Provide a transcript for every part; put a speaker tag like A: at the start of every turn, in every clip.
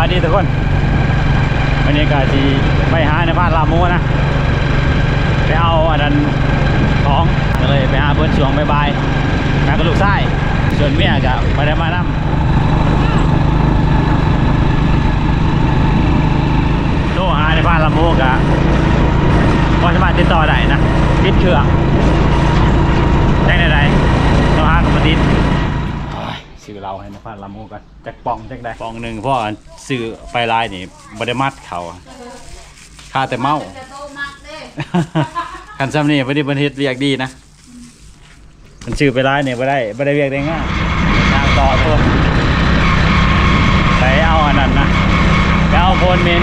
A: บายดีทุกคนวันนี้ก็ที่ไปหาในบ้านลามูนะไปเอาอันนั้นของก็เลยไปหาเพื่อนช่วงบายๆงานกับลูกไส้ส่วนเมียก็ไม่ได้มานั่โทรหาในบ้านลามูก็พอสามารถติดต่อได้นะปิดเครื่องแจ้งได้โทรหากับมาติดซื้อเราให้ในพานลำมูกันจากปองจากใดปองหนึ่งเพราะว่า ซื้อไฟลายนี่บไดมัดเขาค่าแต่เมา
B: จะโตมากเด้
A: คันซ้ำนี่พอดีบันเฮ็ดเรียกดีนะมันซื้อไปลายเนี่ยบ่ได้บ่ได้เรียกได้ง่ายทางต่อตัวไปเอาอันนั้นนะไปเอาโพนเมน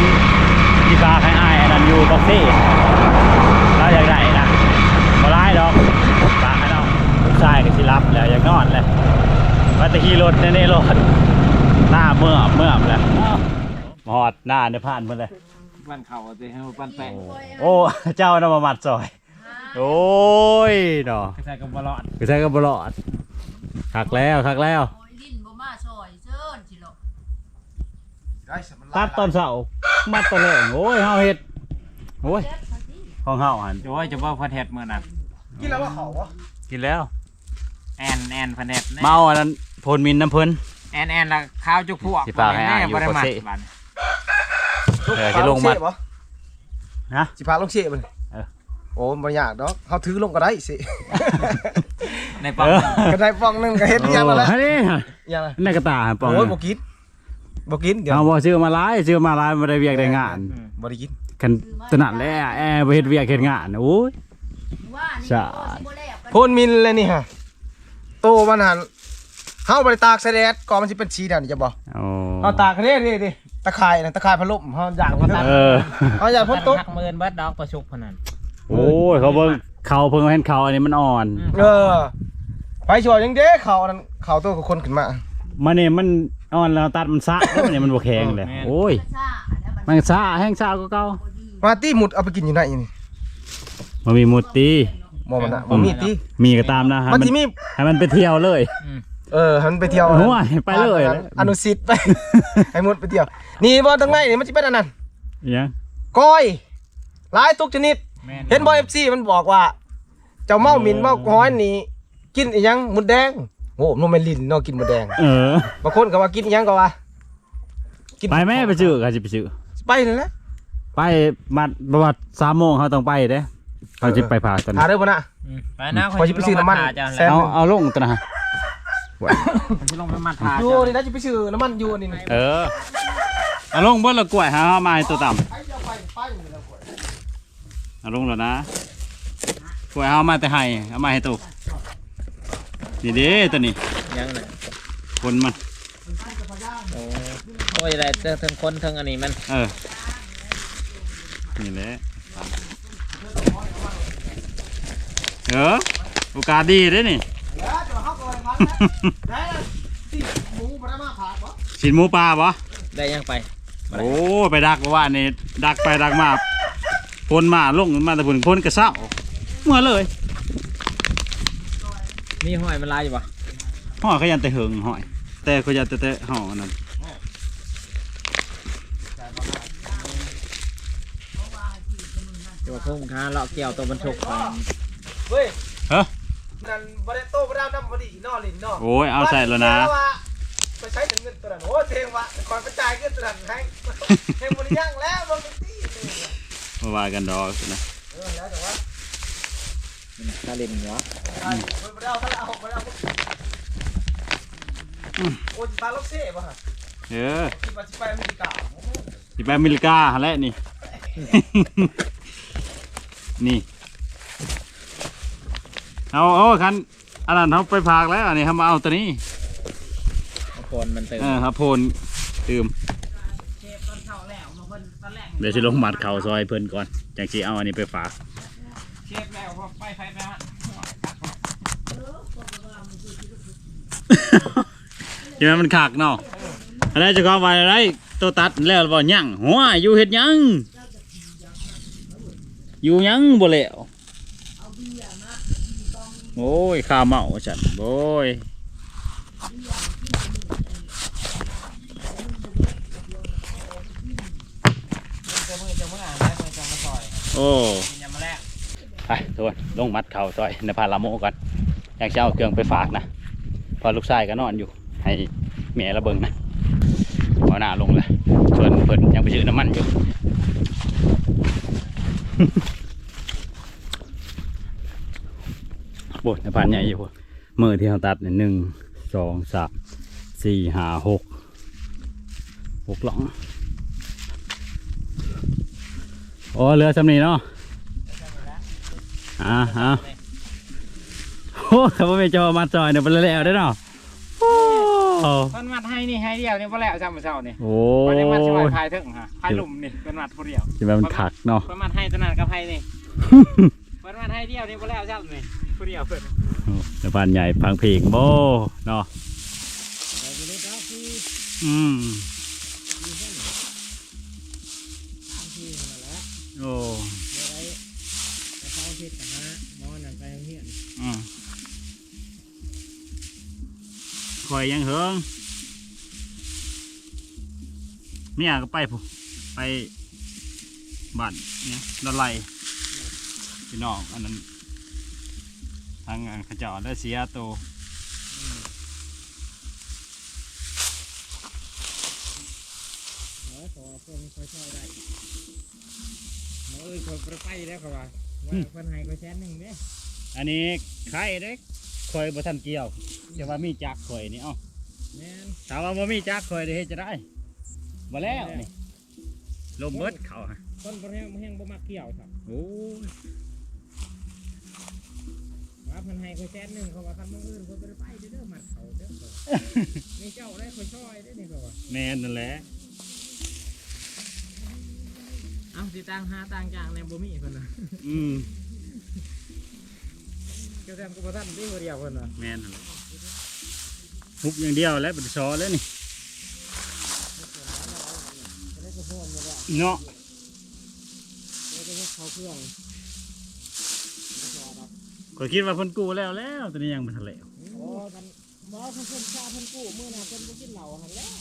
A: ที่ฝากให้อ้ายอันนั้นอยู่บ็อกซี่เราอยากได้นะบ่ร้ายดอกฝากให้น้องลูกชายก็สิรับแล้วอยากนอนแหละว่าแตะขี่รถในนี่รถ หน้าเมื่อเมื่อมแล้วหอดหน้าในผ่านเพิ่นเลย
C: บ้านเขาสิให้บ้านแปะ
A: โอ้เจ้าน่ะมามัดซอย โอ้ยเนาะ
C: ใส่กับบอลอด
A: คือใช้ก็บ่รอดคักแล้วคักแล้ว
B: โอ้ยลิ้นบ่มาซอยเชิญสิลูก
A: ตัดตอนเสาร์มัดตอนแรกโอ้ยเฮาเฮ็ดโอ้ยของเฮาหัน
C: โอ้ยจะว่าพันแทดเมื่อนั้น
D: กินแล้วว่าเขาวะ
A: กินแล้ว
C: แอนแอนพันแทด
A: เมาอันนั้นโพนมินน้ำเพิ่น
C: แอนแอนละข้าวจุกพวก
A: สิฝากให้อาอยู่
C: บ่ได้มา
A: โคเซ่
C: บ้าน
A: เออสิลงมา
D: ปะ
A: ฮะ
D: สิพาลงเชฟมัน
A: เออ
D: โอ้บ่ยากดอกเขาถือลงก็ได้สิ
C: ในปั๊ม
A: เออ
D: ก็ได้ฟองหนึงก็เฮ็ดอยังนั่นแหละ
A: โอ้นี่
D: อยังละ
A: ในกระตาปอง
D: โอ้ยบ่กินบ่กินเดี๋ยว
A: เอาบ่ซื้อมาหลายซื้อมาหลายบ่ได้เวียกได้งาน
D: บ่ได้กิน
A: คันตนัดแหล้วแอร์ไปเฮ็ดเวียกเฮ็ดงานโอ้ย
B: ว่านี่
A: ใช่
B: โอ้สิบ่แล้วกัน
D: โพนมินเลยนี่ฮะโตมันหัน เฮาบ่ได้ตากใส่แดดก่อนมันสิเป็นสีนั่นจะบ่
A: โอ้
D: เฮาตากเด้ดิดิตะไคร่น่ะตะไคร่พัดลมเฮาอยากมันตาก
A: เออ
D: เฮาอยากพ้นตก
C: หักหมื่นเบิดดอกประชุกพนัน
A: โอ้ยเขาเบิ่งเขาเพิ่งเห็นเขาอันนี้มันอ่อน
D: เออไปชัวร์ยังเด้เขาอันนั้นเขาตัวกับคนขึ้นมา
A: มันนี่มันอ่อนแล้วตัดมันซะแล้วมันนี่มันบ่แข็งเลยโอ้ย
B: ซ่าแล้วบัด
A: มันซะแห้งซะก็เก่า
B: บ่ดี
D: มาตี้หมุดเอาไปกินอยู่ไหนนี่
A: มันมีมุดตี
D: บ่มันน่ะบ่มีติ
A: มีก็ตามนะให้
D: มัน
A: มัน
D: สิมี
A: ให้มันไปเที่ยวเลย
D: เออให้มันไปเที่ยว
A: โอ้ยไปเลย
D: อนุสิทธิ์ไป ให้หมดไปเที่ยว นี่บ่ตรงไหนนี่มันสิเป็นอันนั้น
A: ยัง
D: ก้อยหลายทุกชนิด เห็นบ่ FC มันบอกว่า เจ้าเมาหมินเมาห้อยนี่กินอีหยังหมดแดงโอ้มันไม่นลิ้นเนาะกินหมดแดง
A: เออบา
D: งคนก็ว่ากินอีหยังก็ว่ากิน
A: ไปแม่ไปซื้อก็สิไปซื้อ
D: ไปนั่นแหละ
A: ไปมาประมาณ3โมงเขาต้องไปเด้เขาสิไปพาตอน
D: หาเด้อบ่น่ะ
C: ไปนะ
D: ขอสิไปซื้อน้ำมัน
C: แซ่
A: เอาเอาลงตัวนะ
C: จะลงไปมาทา
D: อยู่นี่นะจะไปซื้อน้ำมันอยู่นี่
A: เออเอาลงเบิ้ลละกล้วยหาเอามาให้ตัวต่ำเอาลงแล้วนะกล้วยเอามาแต่ให้เอามาให้ตัวนี่เด้ตัวนี้
C: ยังน่ะ
A: คนมัน
C: โอ้ยอะไรเทิงเทิงคนเทิงอันนี้มัน
A: เออนี่แหละเออโอกาสดีเด้นี่
D: หมูบ่ได้มาผ่าบ่
A: สินหมูปลาปะ
C: ได้ยังไป
A: โอ้ไปดักว่านี่ดักไปดักมาพ่นมาลงมาแต่พุ่นพ่นกระเซ้าเมื่อเลย
C: มีห้อยมันลายอยู่ปะ
A: ห่อเขายันแต่เหิงห่อย แต่เขายันแต่แต่ห่ออันนั้น
C: จะว่าพุ่งค้าเลาะเกี่ยวตัวบรรทุกของ
D: เฮ้ย
A: เฮ้อ
D: นั่นบ่ได้โตบ่ได้นำบ่ดีนอลินนาะ
A: โอ้ยเอาใส่แล้วนะ
D: ไปใช้เงินตัวนั้นโอ้เทงวะก่อนไปจ่ายเงินตัวนั้นให้ให้บริยังแล้วบางที
A: มาว่ากันดอกนะ
D: เออแล้วแต่ว่า
C: คาลินเนาะ
D: ได้ไม่ได้เอาถ้าเอาไม่ได้เอาโอ้ยปลาล็อกเซ่ป่ะฮะ
A: เออ
D: ที่มาที่ไปอเมริกา
A: สิไปอเมริกาหั่นแหละนี่นี่ เอาเอาคันอันนั้นเขาไปพากแล้วอันนี้เขามาเอาตัวนี้
C: เอาคนมันเติม
A: เออครับโพนตื่มเดี๋ยวสิลงมัดเข่าซอยเพิ่นก่อนจังสิเอาอันนี้ไปฝาก
C: เชฟแล้วพอไปไปไปฮะ
A: ใช่ไหมมันขากเนาะอะไรจะก็ไว้อะไรตัวตัดแล้วบ่ยังหัวอยู่เฮ็ดหยังอยู่หยังบ่แล้ว โอ้ยข้าเมาฉันโอ้ย
E: จะมือจะมืออ่านได้มือจะมาซอย
A: โอ้
E: ยมาแรก
A: ไปทุกคนลงมัดเข่าซอยในพาราโมก่อนอยากจะเอาเครื่องไปฝากนะเพอลูกชายก็นอนอยู่ ให้เมียระเบิงนะเอาหน้าลงเลยส่วนเพิ่นยังไปซื้อน้ำมันอยู่ บทในพานใหญ่อยู่มือที่เขาตัดเนี่ยหนึ่งสองสามสี่ห้าหกหกหลองโอ้เรือสำนีเนาะอ่าฮะโอ้ถ้าว่าไม่จอมาจอยเนี่ยเป็นแล้วได้อเนาะโอ้
E: มันมัดให้นี่ให้เดียวนี่พอแล้วจำมาเช้านี่
A: โอ้
E: วันนี้มัดช่วย
A: ย
E: พายถึงฮะพายหลุมนี่เป็นมัดผู้เดียว
A: จะแบบมันขักเนาะ
E: เป็นมัดให้ตัวนั้นกับให้นี่เป็นมัดให้เดียวนี่พอแล้วจำนี่ ผู้เดียวเพิ่น
A: ในพานใหญ่พังเพลงโบเนาะอืมโอ้อืมคอยยังเหิงเมียก็ไปผู้ไปบ้านเนี่ยดอนไลพี่น้องอันนั้น ทางอันเขาเจาได้เสียตัว
E: ขอขอเพิ่นคอยช่วยได้เอ้ยคนไปแล้วเขาว่าว่าเพิ่นให้ก็แสนหนึ่งเด้
A: อันนี้ไข่เด็กคอยบ่ทันเกี่ยวจะว่ามีจักคอยนี่เอ้า
E: แม่น
A: ถามว่าบ่มีจักคอยได้เฮ็ดจะได้บ่แล้วนี่ลมเบิดเขาฮะ
E: คนบ่แห้งบ่แห้งบ่มักเกี่ยวครับ
A: โอ้ย
E: ว่าเพิ่นให้ก็แสนหนึ่งเขาว่าคันมื้ออื่นเพิ่นบ่ได้ไปเด้อมัดเขาเด้อนี่เจ้าได้คอยช่วยเด้อนี่เขาว่า
A: แม่นนั่นแหละ
E: เอ้าสิต่างหาต่างจางในบ่มีเพิ่นน่ะ
A: อืม
E: เจ้าแซมก็บ่ทันที่ผู้เดียวเพิ่นน่ะ
A: แม่นนั่นแหละทุบอย่างเดียวแล้วเป็นซอแล้วนี่
E: จะได้ก็พร้อมอยู่แล้ว
A: เนาะ
E: แล้วก็เฮ็ดเข้าเครื่อง
A: ก็คิดว่าเพิ่นกู้แล้วแล้วตอนนี้ยังบ่ทันแล้ว
E: โอ้กันบ่เพิ่นเพิ่นชาเพิ่นกู้มื้อน่ะเพิ่นบ่กินเหล้าหั่นแหล้ว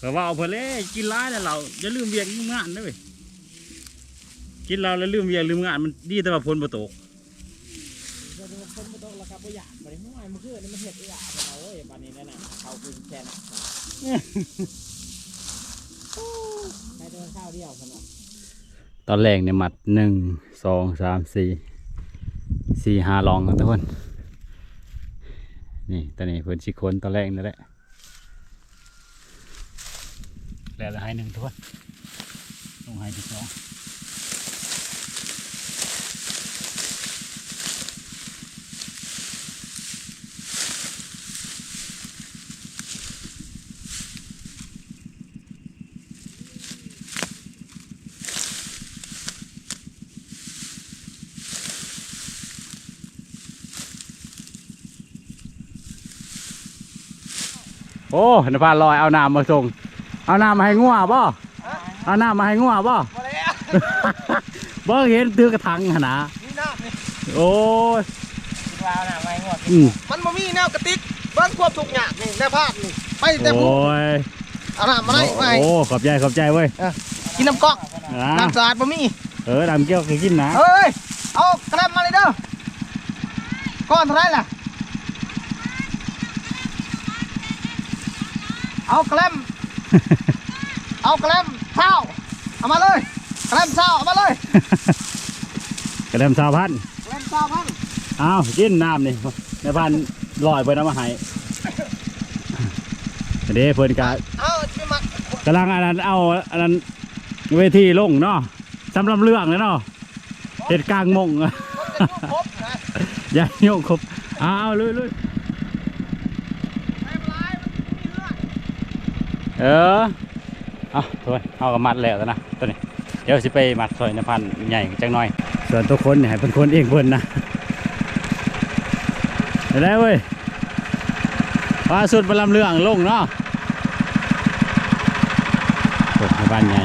A: ก็ว่าเอาเพิ่นเลยกินร้ายแล้วเราอย่าลืมเวียกลืมงานเด้อเว้ยกินเหล้าแล้วลืมเวียกลืมงานมันดีแต่ว่าฝนบ่ตก
E: เพิ่นเพิ่นบ่ต้องราคาบ่อยากบ่ได้ห้วยมื้อคืนนี่มันเฮ็ดอีหยังเพิ่นเอาเอ้ยบัดนี้นั่นน่ะเขาคืนแค่นั้นให้ตัวข้าวเดียวเพิ่นว่า
A: ตอนแรกเนี่ยมัดหนึ่งสองสามสี่ สี่ห้าลองกันทุกคน นี่ตอนนี้เพิ่นชิคนตอนแรกนั่นแหละแล้วให้หนึ่งทุกคนลงให้ที่สอง อ้นภาลอยเอาน้ำมาส่ง เอาน้ำมาให้งัวบ่เอาน้ำมาให้งัวบ่
D: บ่แล้ว
A: บ่เห็นถือกระถังหนนะ
D: นี่น้ำนี่
A: โอ้ย
E: คิดว่าเอาน่ะไว้งวด
A: อืม
D: มันบ่มีแนวกระติกเบิ่งควบทุกอย่างนี่ในภาพนี่ไปแต่ผู้
A: โอ้ย
D: เอาน้ำมาได้ไป
A: โอ้ขอบใจขอบใจเว้ย
D: กินน้ำก๊อก
A: อ่า
D: น้ำสะอาดบ่มี
A: เออดำเกี้ยวกินนะ
D: เฮ้ยเอากระแลมมาเลยเด้อก้อนเท่าไหรล่ะ เอากระแลมเอากระแลมเท้าเอามาเลยกระแลมเท้าเอามาเลย
A: กระเดมสาวพัน
D: กระแลมเท้าพัน
A: อ้าวกินน้ำนี่ในพันลอยเพิ่นเอามาให้เด้เพิ่นกะ
D: เอาไปหมัก
A: กำลังอันนั้นเอาอันนั้นเวทีลงเนาะสำหรับเรื่องเลยเนาะเหตุกลางมง
D: มันจะยุ่งครบนะ
A: อย่าโยกครบอ้าวลุยลุย
D: ไม่เป็นไรมันมีเลือด
A: เออเอาถอยเอากับมัดแล้วนะตัวนี้เดี๋ยวสิไปมัดซอยในพันใหญ่จังหน่อย ส่วนทุกคนเนี่ยเป็นคนเองเพิ่นนะได้เว้ยว่าสุดบรรลำเรื่องลงเนาะตกในบ้านใหญ่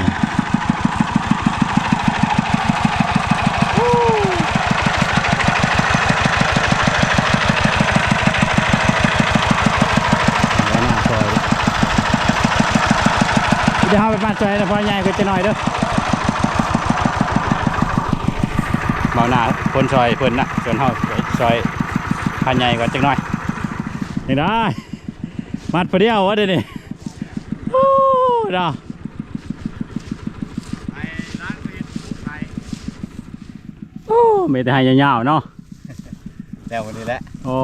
A: แล้วหน้าซอย เดี๋ยวเอาไปบ้านซอยนะพ่อใหญ่ก็จะหน่อยเด้อเบาหน้าคนซอยเพิ่นนะส่วนเฮาซอยพันใหญ่ก่อนจักหน่อยนี่ได้มัดพอเดียววะเดี๋ยวนี้โอ้ดา
C: ได้
A: โอ้ไม่ได้ให้ยาวๆเนาะ
C: แล้ววันนี้แหละ
A: โอ้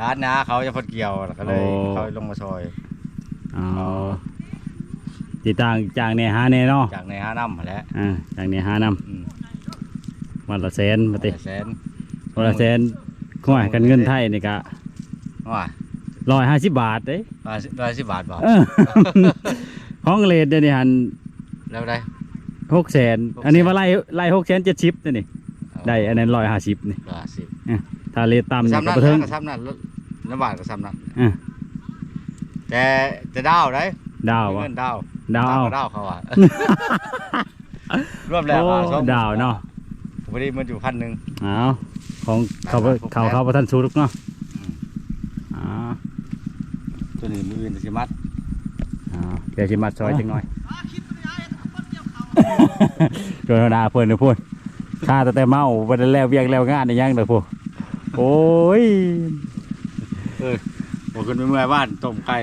C: ร้านนาเขาจะพดเกี่ยวก็เลยเขาลงมาซอย
A: เอ ติดต่างจากเนี่ยหาเนี่ยเนาะ
C: จากในห้าน้ำมาแล้ว
A: อ่าจากเนี่ยหาน
C: อืมำ
A: วันละแสนมาติ
C: แสน
A: วันละแสนข้อยกันเงินไทยนี่กะ
C: ว่า
A: ร้อยห้าสิบบาทเด้
C: ร้อยร้อยสิบบาทบอก
A: เออ ห้องเลดเดี๋ยวนี้หัน
C: แล้วได้
A: หกแสนอันนี้ว่าไล่ไล่หกแสนเจ็ดชิปนี่ได้อันนั้นร้อยห้าสิบนี่
C: ร้อยสิบ
A: ถ้าเลทต่ำนี่
C: ซ้ำ
A: ก็
C: นั่น
A: บ่ถึง
C: ก็ซ้ำนั่นลำบากก็ซ้ำนั่น
A: อะ
C: แต่แต่ดาวได้
A: ดาววะ
C: เงินดาว
A: ดาวเอา
C: ก็ดาวเขาอะ รวมแล้ว
A: โอ้
C: อะสอง
A: ดาวเนาะ
C: พอดีมันอยู่พันหนึ่ง
A: เอาของเขา
C: ได้
A: เขา
C: ครับ
A: เขาประทันสูรุกเนาะ
C: อืม
A: อ่า
C: ตัวนี้มืออื่นสิมัด
A: อ่าเดี๋ยวชิมาซอยจังหน่อยโดนดาเพิ่นเด้อพูดข้าแต่แต่เมาบ่ได้แล้วเวียกแล้วงานได้ยังเด้อพูดโอ้ย
C: บอกขึ้นไปเมื่อยบ้านต้มไก่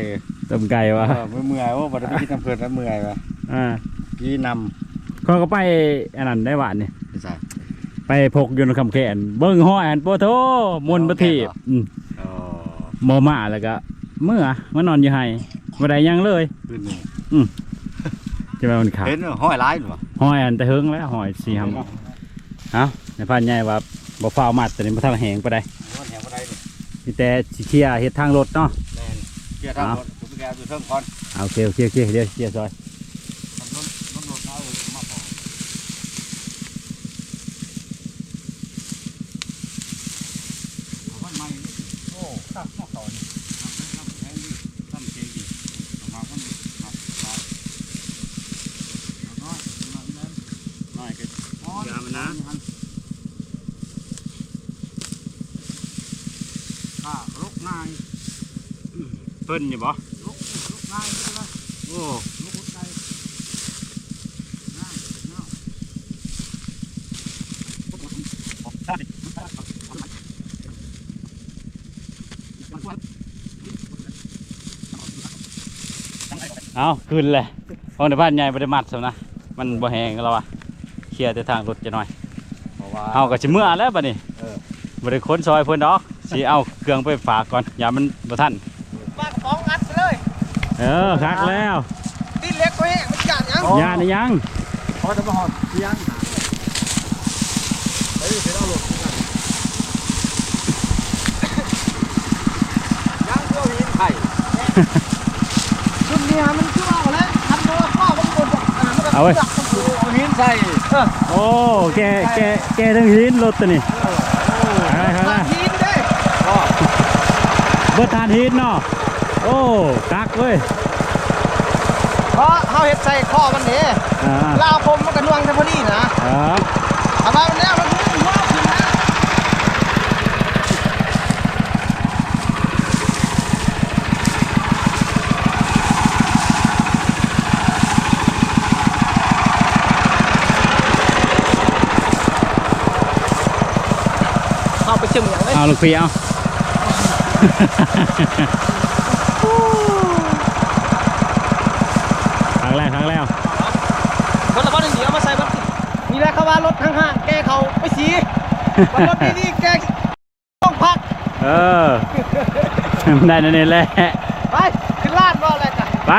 A: ต้มไก่วะ
C: เออไม่เมื่อยว่าบัดไปกินน้ำเพลินแล้วเมื่อยว่ะ
A: อ่า
C: พี่น
A: เขาก็ไปอันนั้นได้หวานนี่ำ
C: ใส่
A: ไปพกอยู่ในคำแขนเบิ่งห้อยอันโปโทมนต์ประทีปอืม
C: อ๋อ
A: บ่มาแล้วก็เมื่อมานอนอยู่ให้บ่ได้หยังเลย
C: ขึ้นหนึ่ง
A: จะมามันขาด
C: เห็นห้อยร้ายหรือเปล่า
A: ห้อยอันแต่เฮิงแล้วห้อยสี่หำเอ้าในพันใหญ่ว่าบ่ฟ้าวมัดแต่นี่บ่ทันแหงปานใด
C: ห้อยแหงก็ได้นี่
A: มีแต่สิเคลียร์เฮ็ดทางรถเนาะ
C: แม่นเกี่ยวทางรถผมไปแก อยู่เทิงก่อน
A: เอาโอเคโอเคโอเคเดี๋ยวเคลียร์ซอย
C: ทำรถรถรถเอามาพอเอาวันใหม่นี่โอ้ตัดมาต่อนี่ทำให้ทำแพงดีทำเก่งดีเอามาวันนี้มามาเอาน้อยมาเน้น
A: น้อยก็
C: อ๋อ
A: อย่ามันนะ
C: ข้าลุกนาย
A: เพิ่นอยู่บ่
C: ลุกลุกนายนี่ก็
A: โอ้
C: ลุกอุดใจนายนาย
A: เอาขึ้นเลยของในบ้านใหญ่บ่ได้มัดซะนะมันบ่แหงแล้วว่ะเคลียร์แต่ทางรถจะหน่อย
C: เพราะว่า
A: เอาก็สิเมื่อแล้วบัดนี้
C: เออ
A: บ่ได้ขนซอยเพิ่นดอกสิเอาเครื่องไปฝากก่อนอย่ามันบ่ทัน
D: ปากของอัดไปเลย
A: เออคักแล้ว
D: ตีเล็กไว้ให้มันจัดยัง
A: ย่านี่ยัง
C: พอจะมาหอดเที่ยงเฮ้ยเสียดาวหลบกันยังเที่ยวหินไข่
D: ชุดนี้มันคือเอาแล้วทำโดนข้าวมันกดอ่ามันก็
A: เอาเว้ย
C: เอาหินใส่
A: โอ้แกแกแกทั้งหินรถตัวนี้อะไรครับ
D: ตัดทีนเด้
A: เบิดทานหินเนาะโอ้กักเว้ย
D: เพราะเฮาเฮ็ดใส่ข้อมันนี่
A: อ่า
D: ลาวผมมันก็น่วงแต่พอดีนะ
A: ครับ
D: เอามามันแล้วมันคือหัวขึ้นนะ เข้าไปเชื่อม อย่างเลย
A: เอาลูกพี่เอาครั้งแรกครั้งแรก
D: คนละบ้านหนึ่งเดียวมาใส่บัตรนี่แหละเขาว่ารถข้างๆแกเขาไปสีวันรถดีๆแกต้องพัก
A: เออได้นั่นเองแหละ
D: ไปขึ้นลาดว่าอะไรกัน
A: ไป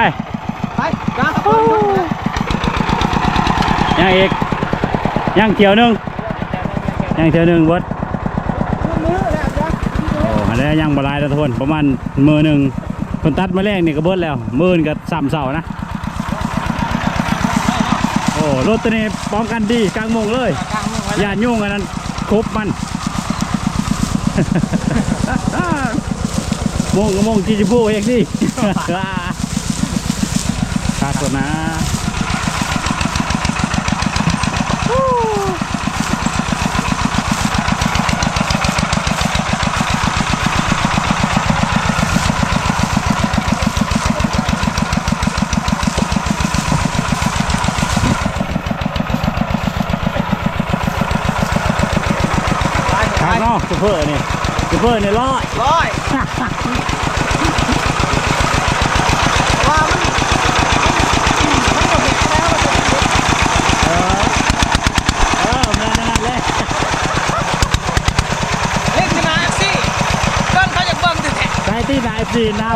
D: ไปกลางคนดูนะ
A: ยังอีกยังเกี่ยวหนึงยังเที่ยวหนึงเบด
D: มือแล้วจ้ะ
A: โอ้มา แล้วยังบหลายแล้วทุกคนประมาณมือหนึ่งคนตัดมาแรกนี่ก็เบิดแล้วมืออนก็สามเสานะ โอ้รถตัวนี้ป้องกันดีกลางโมงเลย
C: กลางเมืองไว้
A: อย่ายุ่งอันนั้นครบมันโมงก็โมงจีจิบูเองดิขาดตัวนะาะซูเปอร์นี่ซูเปอร์นี่ร้อย
D: ร้อยว่ามันมันหมดแล้วมันจะ
A: เออเออแม่นนั่นเลย
D: เล่นที่นาเอฟซีเดินเขาจากเบิ้งติดแท็ก
A: ใส่ที่ไหนสีหน้า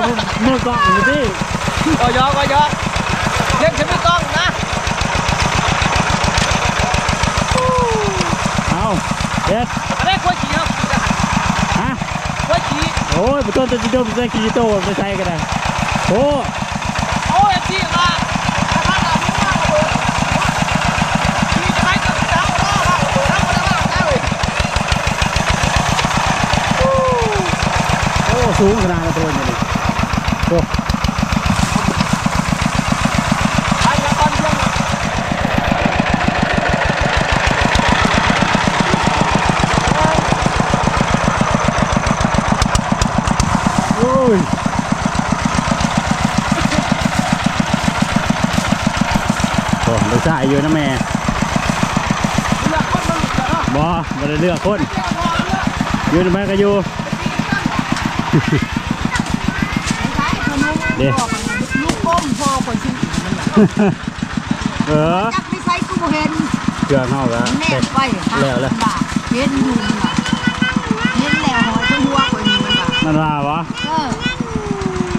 A: มือกล้องอยู่ที่
D: ก็ยอก็ยอเล่นฉันไม่ต้องนะ
A: เอาเด็ด
D: อันนี้กล้วยขี้ครับขี้ทหาร
A: ฮะ
D: กล้วยขี้
A: โอ้ยปุต้นตัวจิโดมใส่กีโต้ไปใช่กันนะโอ้
D: โอ้ยจีมาถ้าท่านเอามือมาระเบิดขี้จะให้กับเจ้าพ่อมาระเบิดแล้วมันเจ้าเลย
A: โอ้สูงขนาดนั้นตัวนี้ดิโอ้
D: ไปแล้วตอนเที่ยง
A: โอ้ย โอ้ไม่ใช่อยู่นะแม่
D: เลือกคนมันหลุดแล้วเนาะ
A: บอมาได้เลือกคน
D: เลือกพอเลือก
A: อยู่ทำไมก็อยู่
B: ใช้ขนม
A: เด้
B: บอกมันลูกก้มพอคนชิ้น
A: เออ
B: จักไม่ใช่กูเห็น
A: เครื่องเข้ากัน
B: แน่
A: เสร็จ
B: ไป
A: แล้วแล้ว
B: บาเห็นอยู่น่ะเห็นแล้วหอยทั้งหัวคนนี้มันว่า
A: มันว่าวะ
B: เออ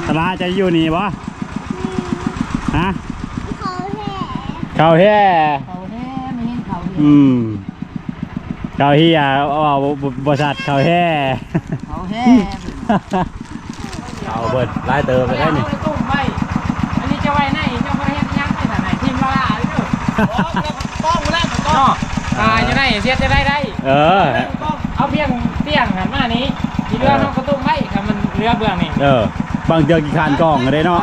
A: ตลาจะอยู่นี่วะฮะ เขาแห่
B: เขาแท้ไม่เห็นเขาเห็น
A: อืมเขาเฮียว่าบริษัทเขาแห่
B: เขาแท้
A: เอาเบิดไล่เติมไปได้นี่
E: เอาตุ้มไว้อันนี้จะไว้ไหนเจ้าประเทศยังไม่ถ่ายไหนทีมละลาหรือเปล่า
D: ป้องแรกผมก็
E: เนาะอ่าจะได้เสียจะได้ได้
A: เออ
E: เอาเพียงเตี้ยงหันมานี้ทีเรือน้องกระตุ้มไว้ครับมันเรือเบื้องนี่
A: เออ บางเดือนกี่คันกล่องก็ได้เนาะ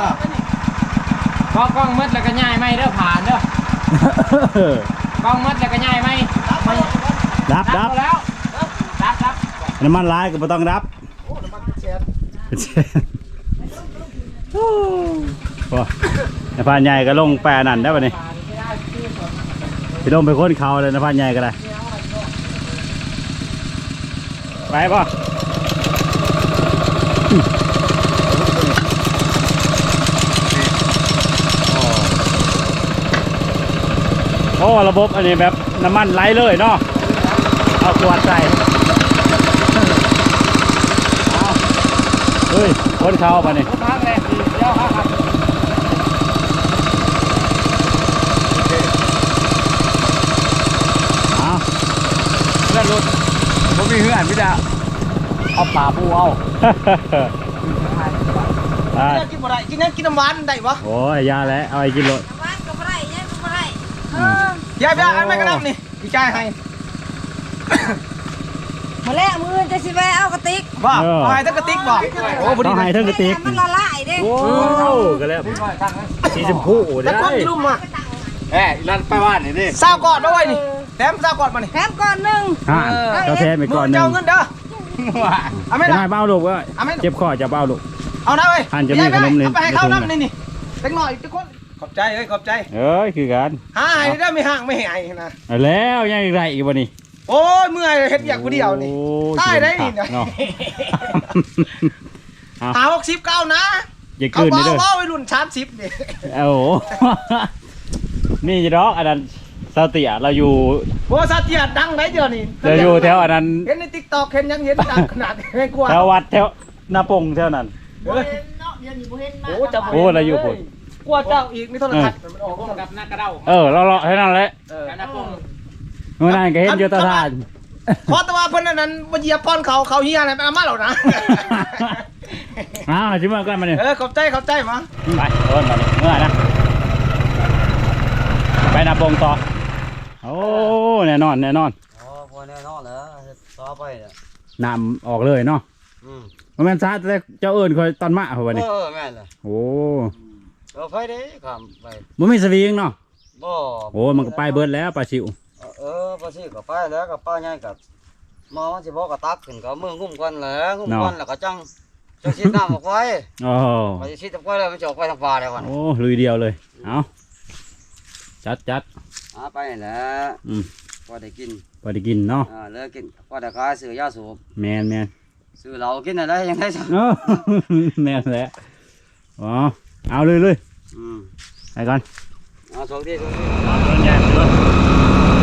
E: พอกล้องมืดแล้วก็ย้ายไม่เด้อผ่านเด้อ กล้องมืดแล้วก็ย้ายไม่มัน
A: รับรับ
E: เอาแล้วรับรับ
A: น้ำมันร้ายก็ไม่ต้องรับ
D: โอ้น้ำมันเชน
A: โอ้โหนายพรานใหญ่ก็ลงแปรนั่นได้ป่ะนี่พี่ลงไปค้นเขาเลยนายพรานใหญ่ก็ได้ไปป่ะ ระบบอันนี้แบบน้ำมันไหลเลยเนาะเอาขวดใส่เอาเฮ้ยคนเขาปะนี่
E: รถพักเลยเดี๋ยวครับครับ
A: เอา
C: เลื่อนรถผมมีเหือนพี่ดาเอาป่าปูเอา
A: ไป
D: กินบ่ได้กินนั่นกินน้ำหวานได้ปะ
A: โอ้ยยาแล้วเอาไปกินรถ
B: บ้านก็บ่ได้ยังก็บ่ได้
D: ยายไปเอาอันไม่กระน้ำนี่พี่ชายให้
B: มาแล้วมือจะสิไปเอากระติก
D: ว่าเอาให้ตั้งกระติกบอกโอ้พอ
A: ต้
D: ดี
A: องให้เท่งกระติก
B: มันละลายเด้
A: โอ้ก็แล้วสีชมพู
D: แล้
A: ได้
D: วคนที่ลุ่มมา
C: เอ้ยนั่นไปบ้านนี่ดิ
D: ซาวกอดมาไว้นี่แถมซาวกอดมานี่
B: แถมก่อนหนึง
A: อ่าเจ้าแทนไปก่อนหนึ่
D: เจ้างเงินเด้อเอาไม่
A: จะ
D: ได้
A: ได้เบ้าลูกก็
D: เอาไม่
A: เจ็บคอจะเบ้าลูก
D: เอานะเว้ย
A: ท่านจะมีขนมเลย
D: เอาไปให้เขาน้ำนี่นี่เล็กหน่อยทุกคน ขอบใจเอ้ยขอบใจ
A: เอ้ยคือกัน
D: หาให้ได้ไม่ห่างไม่หายนะ
A: เอาแล้วยังอีกไรอีกวันนี้
D: โอ้ยเมื่อยเฮ็ดอยากผู้เดียวนี่
A: โอ้
D: ตายได้นี่
A: เนาะ เอา
D: หาหกสิบเก้านะ
A: อย่า
D: เอา
A: คืนนี่
D: เบา
A: เด้อ
D: เบาไปรุ่นชาร์จสิบนี่
A: โอ้โหนี่จะดอกอันนั้นสาวเตียเราอยู่
D: โอ้ซาเตียดังได้เดียวนี่
A: เราอยู่แถวอันนั้น
D: เห็นในติ๊กต็อกเห็นยังเห็นดังขนาดนี้ไม่กลัว
A: แถววัดแถวหน้าปงแถวนั้น
B: บ่เห็นเนาะเดี๋ยวนี้บ่เห็นมา
D: โอ้จะ
A: โอ้เราอยู่พุ่น
D: กลัวเจ้าอีกนี่โทรทัศน์มันออก
E: พวกกับหน้ากระเด้า
A: เออเราเลาะแค่นั้นแหละ
D: เออ
E: กับหน้าปง
A: เมื่อนั้นก็เห็นอยู่ตาทาน
D: เพราะแต่ว่าเพิ่นอันนั้นบ่เหยียบป้อนเขาเขาเฮียอะไรไปเอามาแล้วนะ
A: อ้าวชิมมากันมาเนี่ย
D: เออขอบใจขอบใจมา
A: ไปเอิ้นมาเนี่ยเมื่อนะไปหนาปงต่อโอ้แน่นอนแน่นอน
C: อ๋อพอแน่นอนแล้วต่อไปเนี่ย
A: นำออกเลยเนาะ
C: อืม
A: มันเป็นซาแต่เจ้าเอิญคอยตอนมาเหรอวันนี้
C: เออแม่นเลย
A: โอ้
C: เราไปเด้ครับไป
A: มันมีสวิงเนาะ
C: บ่
A: โอ้มันก็ไปเบิดแล้วปลาชิว
C: เออปลาสิก็ไปแล้วกับป้าใหญ่กับมาวันสิบอกก็ตักขึ้นก็เอามืองุ้มกันแหล้วงุ้มกันแล้วก็จังจังสิน้ำออกไว้
A: โอ้
C: พอสิสิออกไว้แล้วมันจะออกไปทางฟ้าแล้ววัน
A: โอ้ลุยเดียวเลยเอาจัดจัด
C: หาไปแล้ว
A: อืม
C: พอได้กิน
A: พอได้กินเนาะ
C: อ่าเลิกกินพอได้ขายซื้อยาสูบ
A: แมนแมน
C: ซื้อเหล้ากินอะไรยังได้สัก
A: เอ้าแมนแหละอ๋อ เอาเลยเลย
C: อืม
A: ไปก่อน
C: เอาสองที่สองที่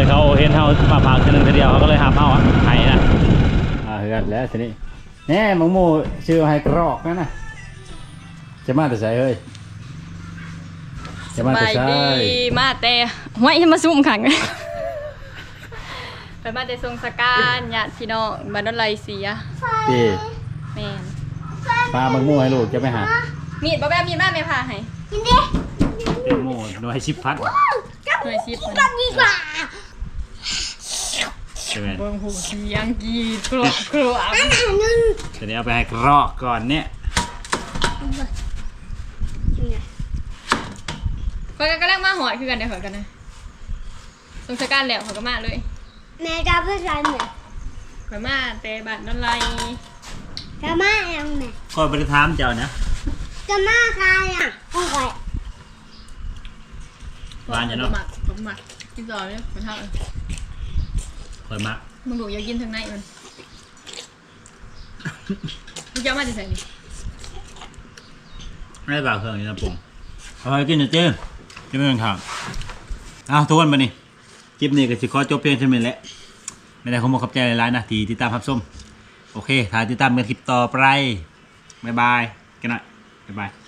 A: เลยเขาเห็นเขามาพากเทือหนึงเทือเดียวเขาก็เลยหับเอาอะไห้นะอ่าเฮือนแล้วทีนี้แน่มังโมชื่อไฮกรอกนั่นนะจะมาแต่ใส่เฮ้ยจะมาแต่
F: บาย
A: ใส่
F: ดีมาแต่ห้วยมาซุ่มขังไปมาแต่ทรงสการญาติพี่น้องบ้านดอนไลเสีย
A: พี่
F: แม่น
A: ปลามังโมให้ลูกจะไปหา
F: มีดบ่แบบมีดมาไม่พาให้
A: เต็มโม่หน่วยชิบพัด
F: หน่วยซิปมัน
B: ดีกว่า
A: ใช่ไหม
F: เบิ่งหูเสียงกรีดกลัวกลัว
B: อันนึง
A: ทีนี้เอาไปให้กรอกก่อนเนี่ย
F: คนกันก็แรกมาหอดคือกันเดี๋ยวหอดกันนะทรงสการแล้วเขาก็มาเลย
B: แม่จะพูดอะไรเนี่ย
F: ไปมาแต่บ้านดอนไล
B: จะมาเองแม่
A: คอยไปถามเจ้านะ
B: จะมาใครอะโอ้ย
A: บ้านจะเนาะ
F: หมักผมหมักกินต่อเลยมันเท่า
A: คอยมัก
F: มึงดูอย่ากินทางในมันมึงจะเอามาจะใส่นี่
A: ไม่ได้บ่าวเครื่องอยู่นะปุ่งเอาไปกินนะเจ้จะไม่ต้องถามอ้าวทุกคนมานี่คลิปนี้ก็สิขอจบเพียงเท่านี้แหละไม่ได้ขอมขอบใจหลายๆนะที่ติดตามรับชมโอเคถ้าติดตามกันคลิปต่อไปบ๊ายบายกันหน่อยบ๊ายบาย